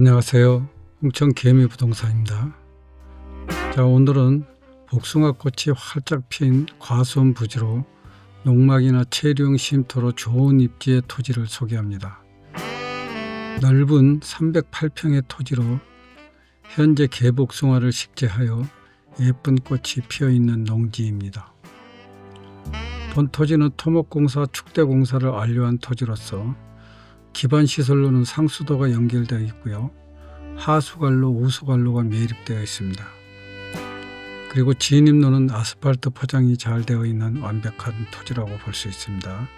안녕하세요. 홍천 개미 부동산입니다. 자, 오늘은 복숭아 꽃이 활짝 핀 과수원 부지로 농막이나 체류용 쉼터로 좋은 입지의 토지를 소개합니다. 넓은 308평의 토지로 현재 개복숭아를 식재하여 예쁜 꽃이 피어 있는 농지입니다. 본 토지는 토목공사 축대공사를 완료한 토지로서 기반 시설로는 상수도가 연결되어 있고요. 하수관로, 우수관로가 매립되어 있습니다. 그리고 진입로는 아스팔트 포장이 잘 되어 있는 완벽한 토지라고 볼 수 있습니다.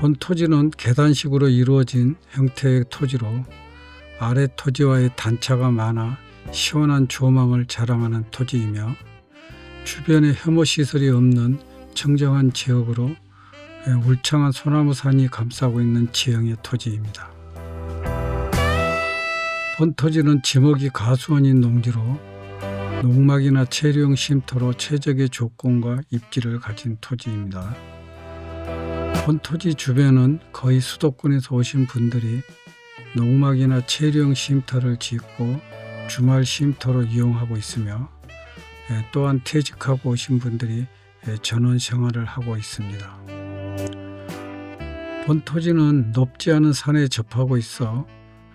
본 토지는 계단식으로 이루어진 형태의 토지로 아래 토지와의 단차가 많아 시원한 조망을 자랑하는 토지이며 주변에 혐오 시설이 없는 청정한 지역으로 예, 울창한 소나무 산이 감싸고 있는 지형의 토지입니다. 본 토지는 지목이 가수원인 농지로 농막이나 체류용 쉼터로 최적의 조건과 입지를 가진 토지입니다. 본 토지 주변은 거의 수도권에서 오신 분들이 농막이나 체류용 쉼터를 짓고 주말 쉼터로 이용하고 있으며 예, 또한 퇴직하고 오신 분들이 예, 전원 생활을 하고 있습니다. 본 토지는 높지 않은 산에 접하고 있어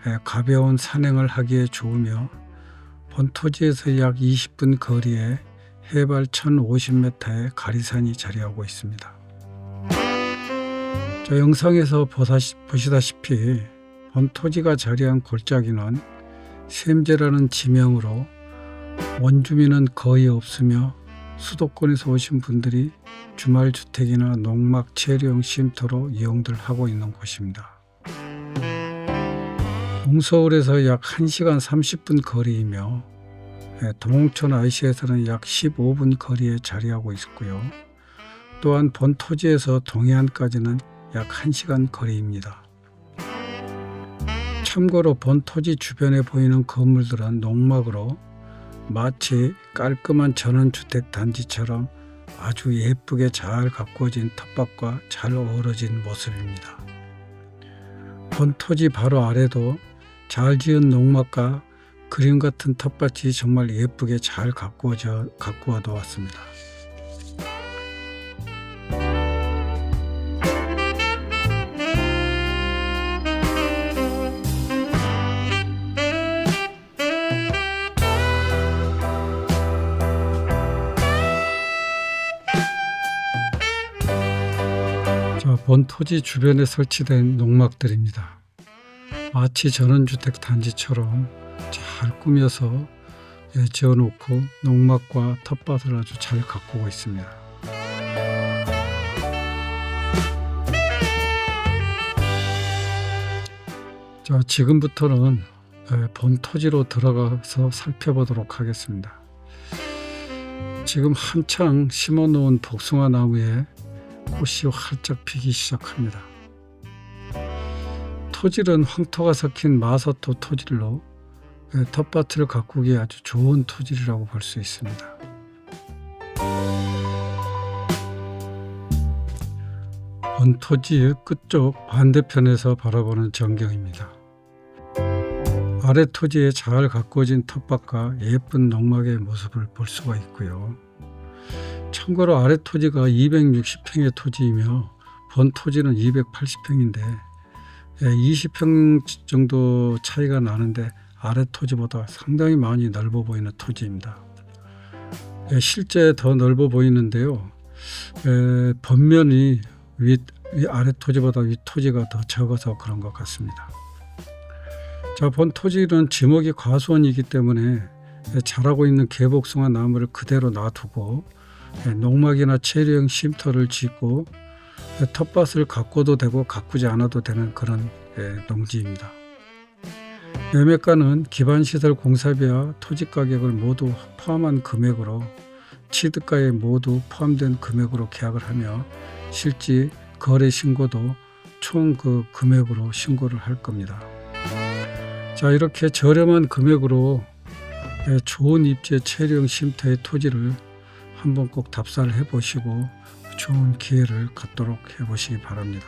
예, 가벼운 산행을 하기에 좋으며 본 토지에서 약 20분 거리에 해발 1050m의 가리산이 자리하고 있습니다. 저 영상에서 보사시, 보시다시피 본 토지가 자리한 골짜기는 샘제라는 지명으로 원주민은 거의 없으며 수도권에서 오신 분들이 주말 주택이나 농막 체류용 쉼터로 이용들 하고 있는 곳입니다. 동서울에서 약 1시간 30분 거리이며 예, 동홍천 IC에서는 약 15분 거리에 자리하고 있고요. 또한 본 토지에서 동해안까지는 약 1시간 거리입니다. 참고로 본 토지 주변에 보이는 건물들은 농막으로 마치 깔끔한 전원주택 단지처럼 아주 예쁘게 잘 가꾸어진 텃밭과 잘 어우러진 모습입니다. 본 토지 바로 아래도 잘 지은 농막과 그림 같은 텃밭이 정말 예쁘게 잘 가꾸어져 가꾸어 놓았습니다. 본 토지 주변에 설치된 농막들입니다. 마치 전원주택 단지처럼 잘 꾸며서 예, 지어놓고 농막과 텃밭을 아주 잘 가꾸고 있습니다. 자, 지금부터는 예, 본 토지로 들어가서 살펴보도록 하겠습니다. 지금 한창 심어놓은 복숭아 나무에 꽃이 활짝 피기 시작합니다. 토질은 황토가 섞인 마사토 토질로 예, 텃밭을 가꾸기에 아주 좋은 토질이라고 볼 수 있습니다. 원토지의 끝쪽 반대편에서 바라보는 전경입니다. 아래 토지에 잘 가꾸어진 텃밭과 예쁜 농막의 모습을 볼 수가 있고요. 참고로 아래 토지가 260평의 토지이며 본 토지는 280평인데 20평 정도 차이가 나는데 아래 토지보다 상당히 많이 넓어 보이는 토지입니다. 예, 실제 더 넓어 보이는데요. 에, 번면이 위, 위 아래 토지보다 위 토지가 더 적어서 그런 것 같습니다. 자, 본 토지는 지목이 과수원이기 때문에 예, 자라고 있는 개복숭아 나무를 그대로 놔두고 예, 농막이나 체류용 쉼터를 짓고 예, 텃밭을 가꿔도 되고 가꾸지 않아도 되는 그런 예, 농지입니다. 매매가는 기반시설 공사비와 토지 가격을 모두 포함한 금액으로 취득가에 모두 포함된 금액으로 계약을 하며 실제 거래 신고도 총 그 금액으로 신고를 할 겁니다. 자 이렇게 저렴한 금액으로 예, 좋은 입지의 체류용 쉼터의 토지를 한번 꼭 답사를 해보시고 좋은 기회를 갖도록 해보시기 바랍니다.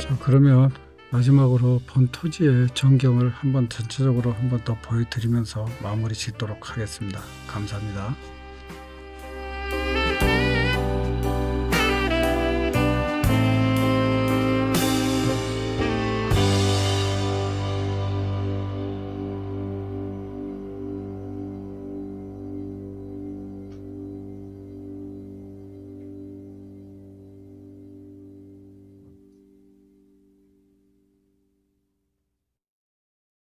자, 그러면 마지막으로 본 토지의 전경을 한번 전체적으로 한번 더 보여드리면서 마무리 짓도록 하겠습니다. 감사합니다.